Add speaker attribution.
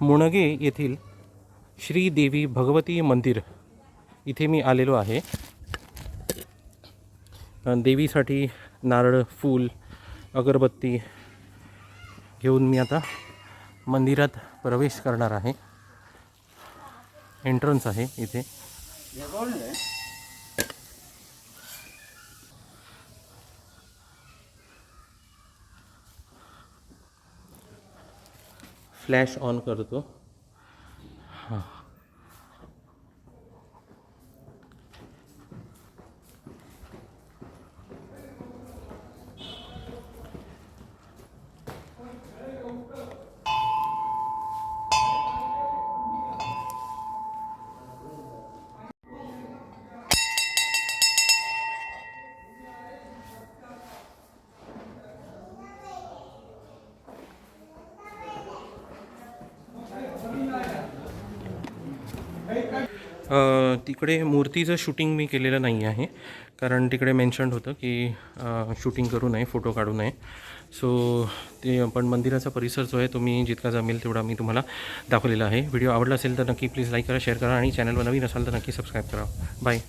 Speaker 1: मुणगे येथील श्रीदेवी भगवती मंदिर इथे मी आलेलो आहे. देवीसाठी नारळ फूल अगरबत्ती घेऊन मी आता मंदिरात प्रवेश करणार आहे. एंट्रन्स आहे इथे. फ्लॅश ऑन करतो. हां. तिकडे मूर्तीचं शूटिंग मी केलेलं नाही आहे. कारण तिकडे मेन्शन्ड होतं की शूटिंग करू नये फोटो काढू नये. सो ते पण मंदिराचा परिसर जो आहे तो मी जितका जमेल तेवढा मी तुम्हाला दाखवलेला आहे. व्हिडिओ आवडला असेल तर नक्की प्लीज लाईक करा शेअर करा आणि चॅनलवर नवीन असाल तर नक्की सबस्क्राईब करा. बाय